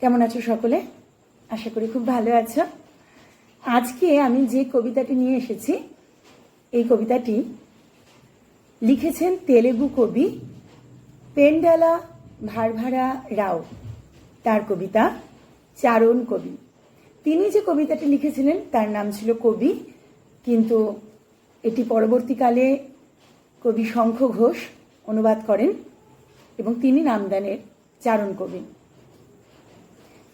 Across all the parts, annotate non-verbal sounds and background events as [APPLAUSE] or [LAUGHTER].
কেমন আছো সকলে? আশা করি খুব ভালো আছো। আজকে আমি যে কবিতাটি নিয়ে এসেছি, এই কবিতাটি লিখেছেন তেলেগু কবি পেন্ডালা ভারভারা রাও। তার কবিতা চারণ কবি। তিনি যে কবিতাটি লিখেছিলেন, তার নাম ছিল কবি, কিন্তু এটি পরবর্তীকালে কবি শঙ্খ ঘোষ অনুবাদ করেন এবং তিনি নাম দেন চারণ কবি।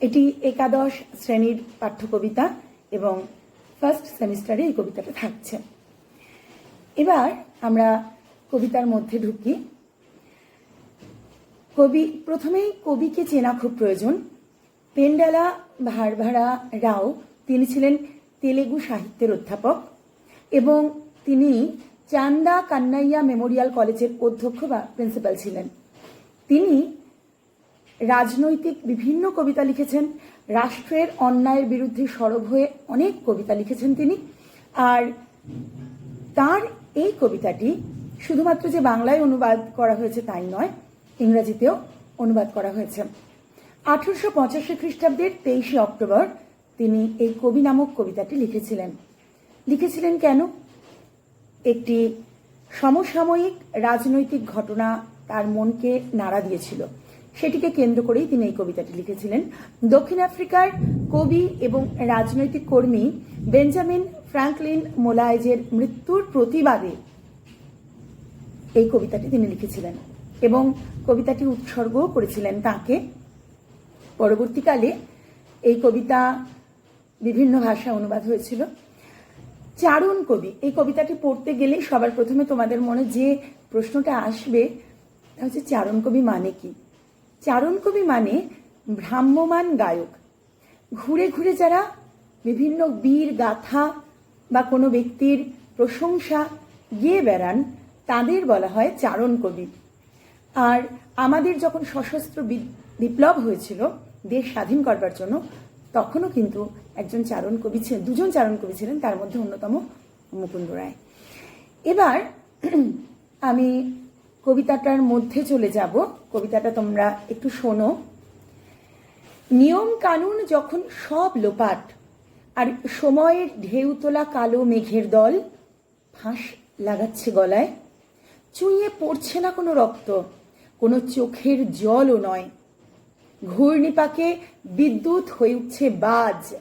এটি একাদশ শ্রেণির পাঠ্যকবিতা এবং ফার্স্ট সেমিস্টারে এই কবিতাটা থাকছে। এবার আমরা কবিতার মধ্যে ঢুকি। কবি, প্রথমেই কবিকে চেনা খুব প্রয়োজন। পেন্ডালা ভারভারা রাও তিনি ছিলেন তেলেগু সাহিত্যের অধ্যাপক এবং তিনি চান্দা কান্নাইয়া মেমোরিয়াল কলেজের অধ্যক্ষ বা প্রিন্সিপাল ছিলেন। তিনি রাজনৈতিক বিভিন্ন কবিতা লিখেছেন। রাষ্ট্রের অন্যায়ের বিরুদ্ধে সরব হয়ে অনেক কবিতা লিখেছেন তিনি। আর তার এই কবিতাটি শুধুমাত্র যে বাংলায় অনুবাদ করা হয়েছে তাই নয়, ইংরেজিতেও অনুবাদ করা হয়েছে। আঠারোশো পঁচাশি খ্রিস্টাব্দের তেইশে অক্টোবর তিনি এই কবি নামক কবিতাটি লিখেছিলেন। লিখেছিলেন কেন? একটি সমসাময়িক রাজনৈতিক ঘটনা তার মনকে নাড়া দিয়েছিল। সেটিকে কেন্দ্র করেই তিনি এই কবিতাটি লিখেছিলেন। দক্ষিণ আফ্রিকার কবি এবং রাজনৈতিক কর্মী বেঞ্জামিন ফ্রাঙ্কলিন মোলায়েজের মৃত্যুর প্রতিবাদে এই কবিতাটি তিনি লিখেছিলেন এবং কবিতাটি উৎসর্গও করেছিলেন তাকে। পরবর্তীকালে এই কবিতা বিভিন্ন ভাষায় অনুবাদ হয়েছিল। চারণ কবি, এই কবিতাটি পড়তে গেলে সবার প্রথমে তোমাদের মনে যে প্রশ্নটা আসবে, তা হচ্ছে চারণ কবি মানে কি? চারণ কবি মানে ভ্রাম্যমান গায়ক। ঘুরে ঘুরে যারা বিভিন্ন বীর, গাথা বা কোনো ব্যক্তির প্রশংসা গিয়ে বেড়ান, তাদের বলা হয় চারণ কবি আর আমাদের যখন সশস্ত্র বিপ্লব হয়েছিল, দেশ স্বাধীন করবার জন্য, তখনও কিন্তু একজন চারণ কবি ছিলেন দুজন চারণ কবি ছিলেন, তার মধ্যে অন্যতম মুকুন্দ রায়। এবার [CLEARS THROAT] আমি কবিতাটার মধ্যে চলে যাব। কবিতাটা তোমরা একটু শোনো। নিয়ম কানুন যখন সব লোপাট, আর সময়ের ঢেউ তোলা কালো মেঘের দল, ফাঁস লাগাচ্ছে গলায়। চুইয়ে পড়ছে না কোনো রক্ত, কোনো চোখের জলও নয়। ঘূর্ণিপাকে বিদ্যুৎ হয়ে উঠছে বাজ,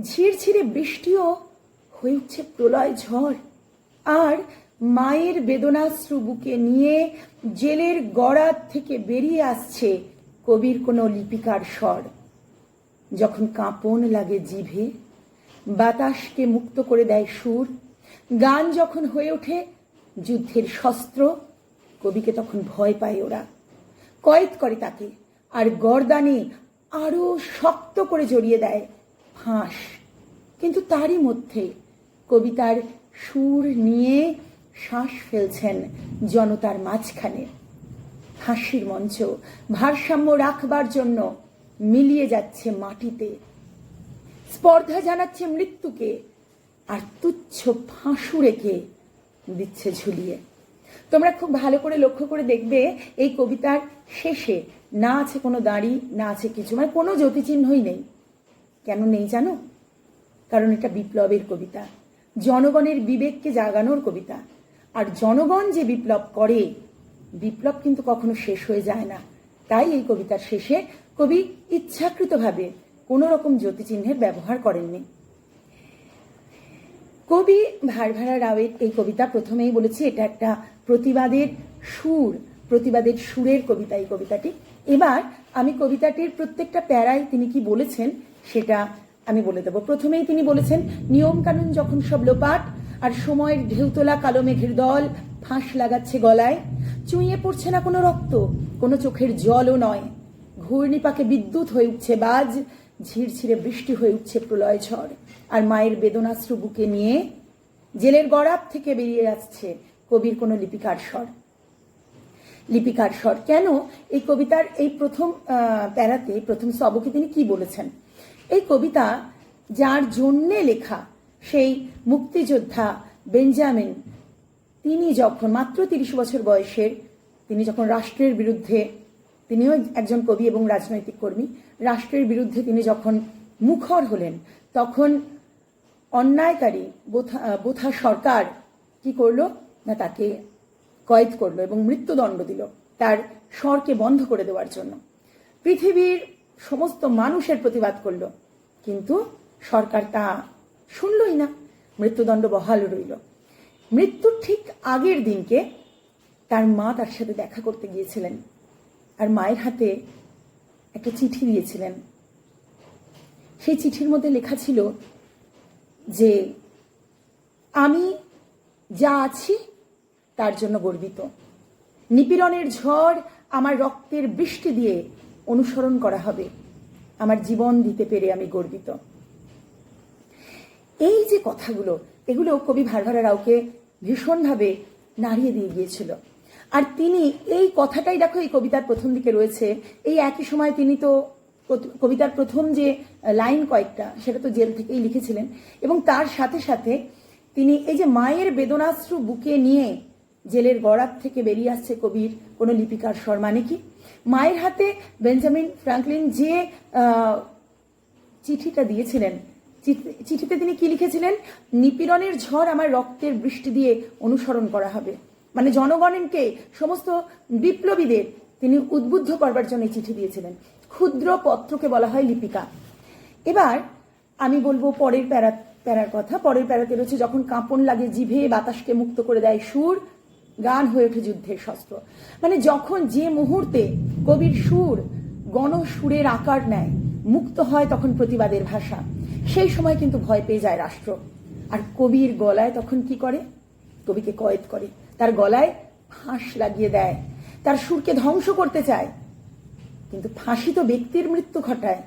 ঝিরঝিরে বৃষ্টিও হয়ে উঠছে প্রলয় ঝড়। আর মায়ের বেদনাশ্রু বুকে নিয়ে জেলের গড়ার থেকে বেরিয়ে আসছে কবির কোনো লিপিকার স্বর। যখন কাঁপন লাগে জিভে, বাতাসকে মুক্ত করে দেয় সুর, গান যখন হয়ে ওঠে, যুদ্ধের শস্ত্র, কবিকে তখন ভয় পায় ওরা। কয়েদ করে তাকে আর গরদানে আরও শক্ত করে জড়িয়ে দেয় ফাঁস। কিন্তু তারই মধ্যে কবিতার সুর নিয়ে শ্বাস ফেলছেন জনতার মাঝখানে। হাসির মঞ্চ, ভারসাম্য রাখবার জন্য মিলিয়ে যাচ্ছে মাটিতে। স্পর্ধা জানাচ্ছে মৃত্যুকে, আর তুচ্ছ ফাঁসু রেখে দিচ্ছে ঝুলিয়ে। তোমরা খুব ভালো করে লক্ষ্য করে দেখবে, এই কবিতার শেষে না আছে কোনো দাড়ি, না আছে কিছু মানে কোনো জ্যোতিচিহ্নই নেই। কেন নেই জানো? কারণ এটা বিপ্লবের কবিতা। জনগণের বিবেককে জাগানোর কবিতা। আর জনগণ যে বিপ্লব করে, বিপ্লব কিন্তু কখনো শেষ হয়ে যায় না। তাই এই কবিতার শেষে কবি ইচ্ছাকৃতভাবে কোনো রকম জ্যোতিচিহ্নের ব্যবহার করেননি। কবি ভারভারা রাওয়ের এই কবিতা প্রথমেই বলেছি, এটা একটা প্রতিবাদের সুর, প্রতিবাদের সুরের কবিতা এই কবিতাটি। এবার আমি কবিতাটির প্রত্যেকটা প্যারায় তিনি কি বলেছেন সেটা আমি বলে দেবো। প্রথমেই তিনি বলেছেন নিয়ম কানুন যখন সব লোপাট আর সময়ের ঢেউ তোলা কালো মেঘের দল ফাঁস লাগাচ্ছে গলায়। চুইয়ে পড়ছে না কোনো রক্ত, কোনো চোখের জলও নয়। ঘূর্ণিপাকে বিদ্যুৎ হয়ে উঠছে বাজ, ঝিরঝিরে বৃষ্টি হয়ে উঠছে প্রলয় ঝড়। আর মায়ের বেদনাশ্রু বুকে নিয়ে জেলের গড়াপ থেকে বেরিয়ে আসছে কবির কোনো লিপিকার স্বর। লিপিকার স্বর। কেন এই কবিতার এই প্রথম প্যারাতে, প্রথম সবকে তিনি কি বলেছেন? এই কবিতা যার জন্যে লেখা সেই মুক্তিযোদ্ধা বেঞ্জামিন। তিনি যখন মাত্র তিরিশ বছর বয়সের, তিনি যখন রাষ্ট্রের বিরুদ্ধে, তিনিও একজন কবি এবং রাজনৈতিক কর্মী, রাষ্ট্রের বিরুদ্ধে তিনি যখন মুখর হলেন, তখন অন্যায়কারী বোথা বোথা সরকার কি করল? না, তাকে কয়েদ করল এবং মৃত্যুদণ্ড দিল তার স্বরকে বন্ধ করে দেওয়ার জন্য। পৃথিবীর সমস্ত মানুষের প্রতিবাদ করল, কিন্তু সরকার তা শুনলই না। মৃত্যুদণ্ড বহাল রইল। মৃত্যুর ঠিক আগের দিনকে তার মা তার সাথে দেখা করতে গিয়েছিলেন আর মায়ের হাতে একটা চিঠি দিয়েছিলেন। সেই চিঠির মধ্যে লেখা ছিল যে, আমি যা আছি তার জন্য গর্বিত। নিপীড়নের ঝড় আমার রক্তের বৃষ্টি দিয়ে অনুসরণ করা হবে। আমার জীবন দিতে পেরে আমি গর্বিত। এই যে কথাগুলো, এগুলো কবি ভারভারা রাওকে ভীষণভাবে নাড়িয়ে দিয়ে গিয়েছিল। আর তিনি এই কথাটাই দেখো, এই কবিতার প্রথম দিকে রয়েছে। এই একই সময় তিনি তো কবিতার প্রথম যে লাইন কয়েকটা, সেটা তো জেল থেকেই লিখেছিলেন। এবং তার সাথে সাথে তিনি এই যে মায়ের বেদনাশ্রু বুকে নিয়ে জেলের গড়ার থেকে বেরিয়ে আসছে কবির কোনো লিপিকার স্বর মানে কি মায়ের হাতে বেঞ্জামিন ফ্রাঙ্কলিন যে চিঠিটা দিয়েছিলেন চিঠিতে তিনি কি লিখেছিলেন? নিপীড়নের ঝড় আমার রক্তের বৃষ্টি দিয়ে অনুসরণ করা হবে। মানে জনগণকে, সমস্ত বিপ্লবীদের তিনি উদ্বুদ্ধ করবার জন্য চিঠি দিয়েছিলেন। ক্ষুদ্র পত্রকে বলা হয় লিপিকা। এবার আমি বলব পরের প্যারা প্যারার কথা। পরের প্যারাতে রয়েছে, যখন কাঁপন লাগে জিভে, বাতাসকে মুক্ত করে দেয় সুর, গান হয়ে ওঠে যুদ্ধের শস্ত্র। মানে যখন যে মুহূর্তে কবির সুর গণসুরের আকার নেয়, মুক্ত হয় তখন প্রতিবাদের ভাষা। সেই সময় কিন্তু ভয় পেয়ে যায় রাষ্ট্র। আর কবির গলায় তখন কি করে? কবিকে কয়েদ করে। তার গলায় ফাঁস লাগিয়ে দেয়। তার সুরকে ধ্বংস করতে চায়। কিন্তু ফাঁসি তো ব্যক্তির মৃত্যু ঘটায়।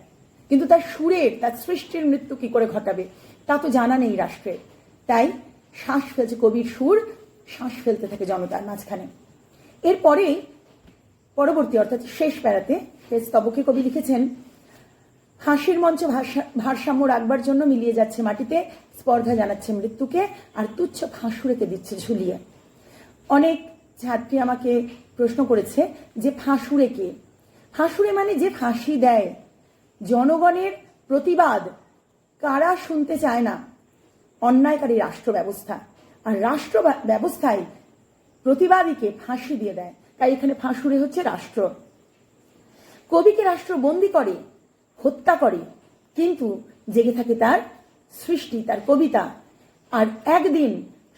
কিন্তু তার সুরের, তার সৃষ্টির মৃত্যু কি করে ঘটাবে? তা তো জানা নেই রাষ্ট্রের তাই শ্বাস ফেলছে কবির সুর, শ্বাস ফেলতে থাকে জনতার মাঝখানে। এরপরেই পরবর্তী, অর্থাৎ শেষ প্যারাতে শেষ স্তবকে কবি লিখেছেন হাসির মঞ্চ ভারসাম্য রাখবার জন্য মিলিয়ে যাচ্ছে মাটিতে, স্পর্ধা জানাচ্ছে মৃত্যুকে, আর তুচ্ছ ফাঁসুরেকে দিচ্ছে ঝুলিয়ে। অনেক ছাত্রী আমাকে প্রশ্ন করেছে যে ফাঁসুরে কে? ফাঁসুরে মানে যে ফাঁসি দেয়। জনগণের প্রতিবাদ কারা শুনতে চায় না? অন্যায়কারী রাষ্ট্র ব্যবস্থা। আর রাষ্ট্র ব্যবস্থায় প্রতিবাদীকে ফাঁসি দিয়ে দেয়। তাই এখানে ফাঁসুরে হচ্ছে রাষ্ট্র। কবিকে রাষ্ট্র বন্দি করে? হত্যা করে, কিন্তু জেগে থাকে তার সৃষ্টি, তার কবিতা। আর একদিন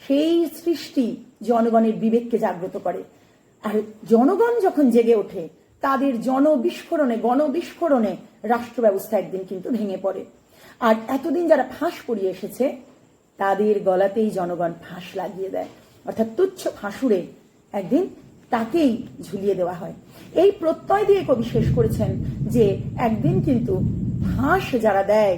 সেই সৃষ্টি জনগণের বিবেককে জাগ্রত করে। আর জনগণ যখন জেগে ওঠে, তাদের জনবিস্ফোরণে, গণবিস্ফোরণে রাষ্ট্র ব্যবস্থা একদিন কিন্তু ভেঙে পড়ে। আর এতদিন যারা ফাঁস পড়িয়ে এসেছে, তাদের গলাতেই জনগণ ফাঁস লাগিয়ে দেয়। অর্থাৎ তুচ্ছ ফাঁসুরে একদিন তাকেই ঝুলিয়ে দেওয়া হয়। এই প্রত্যয় দিয়ে কবি শেষ করেছেন যে একদিন কিন্তু ফাঁস যারা দেয়,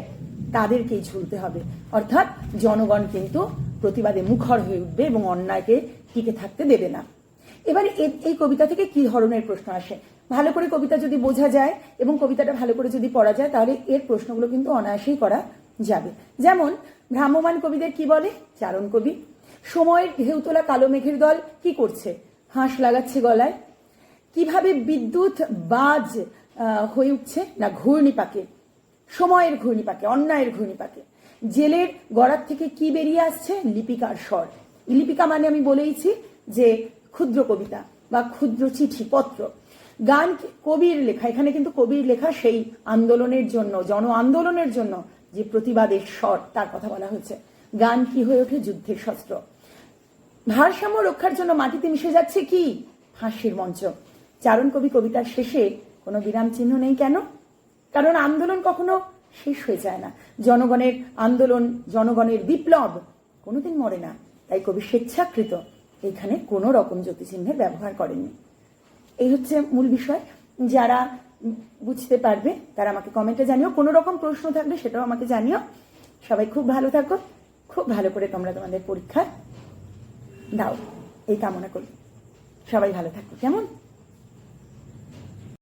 তাদেরকেই ঝুলতে হবে। অর্থাৎ জনগণ কিন্তু প্রতিবাদে মুখর হয়ে উঠবে এবং অন্যায়কে টিকে থাকতে দেবে না। এবার এই কবিতা থেকে কি ধরনের প্রশ্ন আসে? ভালো করে কবিতা যদি বোঝা যায় এবং কবিতাটা ভালো করে যদি পড়া যায়, তাহলে এর প্রশ্নগুলো কিন্তু অনায়াসেই করা যাবে। যেমন ভ্রাম্যমান কবিদের কি বলে? চারণ কবি, সময়ের ঢেউ তোলা কালো মেঘের দল কি করছে? হাঁস লাগাচ্ছে গলায়। কীভাবে বিদ্যুৎ বাজ হয়ে উঠছে? না, ঘূর্ণিপাকে। সময়ের ঘূর্ণিপাকে, অন্যায়ের ঘূর্ণিপাকে। জেলের গড়ার থেকে কি বেরিয়ে আসছে? লিপিকার স্বর। লিপিকা মানে আমি বলেইছি যে ক্ষুদ্র কবিতা বা ক্ষুদ্র চিঠি, পত্র। গান কবির লেখা, এখানে কিন্তু কবির লেখা সেই আন্দোলনের জন্য, জন আন্দোলনের জন্য যে প্রতিবাদের স্বর, তার কথা বলা হয়েছে। গান কি হয়ে ওঠে? যুদ্ধের শস্ত্র। ভারসাম্য রক্ষার জন্য মাটিতে মিশে যাচ্ছে কি? ফাঁসির মঞ্চ। চারণ কবি কবিতার শেষে কোনো বিরাম চিহ্ন নেই কেন? কারণ আন্দোলন কখনো শেষ হয়ে যায় না। জনগণের আন্দোলন, জনগণের বিপ্লব কোনোদিন মরে না। তাই কবি স্বেচ্ছাকৃত এখানে কোনো রকম জ্যোতিচিহ্নের ব্যবহার করেননি। এই হচ্ছে মূল বিষয়। যারা বুঝতে পারবে, তারা আমাকে কমেন্টে জানিও। কোনো রকম প্রশ্ন থাকলে সেটাও আমাকে জানিও। সবাই খুব ভালো থাকো। খুব ভালো করে তোমরা তোমাদের পরীক্ষা দাও এই কামনা করি। সবাই ভালো থাকো কেমন?